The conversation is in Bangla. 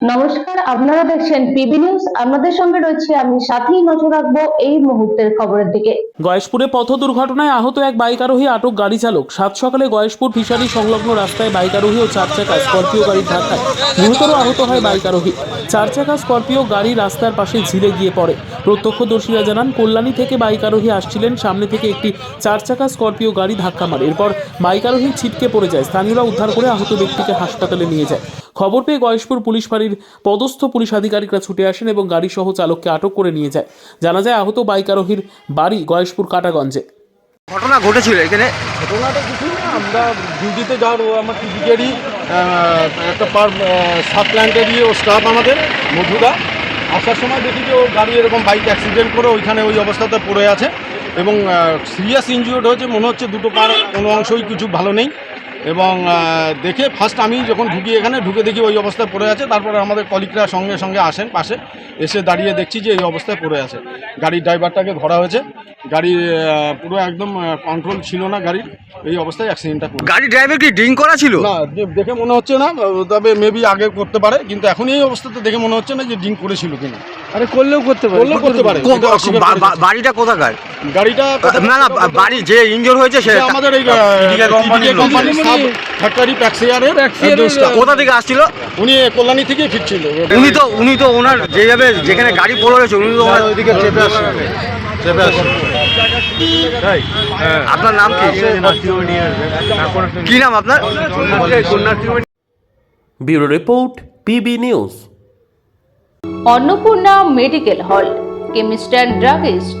নমস্কার, আপনারা দেখছেন পিবি নিউজ। আপনাদের সঙ্গে রয়েছে আমি সাথেই নজর রাখব এই মুহূর্তের খবরের দিকে। গয়েশপুরে পথ দুর্ঘটনায় আহত এক বাইক আরোহী আটক গাড়ি চালক। সাত সকালে গয়েশপুর ফিশারি সংলগ্ন রাস্তায় বাইক আরোহী ও চার চাকা স্করপিও গাড়ির ধাক্কায়। গুরুতর আহত হয় বাইক আরোহী চার চাকা স্করপিও গাড়ি রাস্তার পাশে ঝিলে গিয়ে পড়ে। প্রত্যক্ষদর্শীরা জানান কল্যাণী থেকে বাইক আরোহী আসছিলেন সামনে থেকে একটি চার চাকা স্করপিও গাড়ি ধাক্কা মারে। এরপর বাইক আরোহী ছিটকে পড়ে যায়। স্থানীয়রা উদ্ধার করে আহত ব্যক্তিকে হাসপাতালে নিয়ে যায়। খবর পেয়ে গয়েশপুর পুলিশ ফাঁড়ির পদস্থ পুলিশ আধিকারিকরা ছুটে আসেন এবং গাড়ি সহ চালককে আটক করে নিয়ে যায়। জানা যায় আহত বাইক আরোহীর বাড়ি গয়েশপুর কাটাগঞ্জে। ঘটনা ঘটেছিল এখানে? ঘটনাটা কিছু না আমরা ডিউটিতে যাওয়ার ও আমার টিভিকেরই একটা পার সাব প্ল্যান্টেরই ও স্টাফ আমাদের, মধুদা। আসার সময় দেখি যে ও গাড়ি এরকম বাইক অ্যাক্সিডেন্ট করে ওইখানে ওই অবস্থাতে পড়ে আছে এবং সিরিয়াস ইনজিওর্ড হয়েছে, মনে হচ্ছে দুটো পার কোনো অংশই কিছু ভালো নেই। এবং দেখে ফার্স্ট আমি যখন ঢুকি এখানে ঢুকে দেখি ওই অবস্থায় পড়ে আছে। তারপরে আমাদের কলিকরা সঙ্গে সঙ্গে আসেন পাশে। এসে দাঁড়িয়ে দেখছি যে এই অবস্থায় পড়ে আছে। গাড়ির ড্রাইভারটাকে ধরা হয়েছে। গাড়ি পুরো একদম কন্ট্রোল ছিল না গাড়ির। এই অবস্থায় অ্যাক্সিডেন্টটা করে গাড়ি ড্রাইভার কি ড্রিঙ্ক করা ছিল? না যে- দেখে মনে হচ্ছে না। তবে মেবি আগে করতে পারে। কিন্তু এখন এই অবস্থাতে দেখে মনে হচ্ছে না যে ড্রিঙ্ক করেছিল কিনা। আরে করলেও করতে পারে। করলেও করতে পারে। বাড়িটা কোথাকার। গাড়িটা না না বাড়ি যে হয়েছে সে আমাদের এই কোম্পানি সাব ফ্যাক্টরি প্যাক্সিয়ারের কোথা থেকে আসছিল? উনি কল্যাণী থেকে ফিরছিল। উনি তো উনি তো ওনার যেভাবে যেখানে গাড়ি পড়ে রয়েছে উনি তো ওনার ওইদিকে চেপে আসছে। চেপে আসছে। আপনার নাম কি? কি নাম আপনার? Bureau report PB news. Annapurna medical hall chemist and druggist.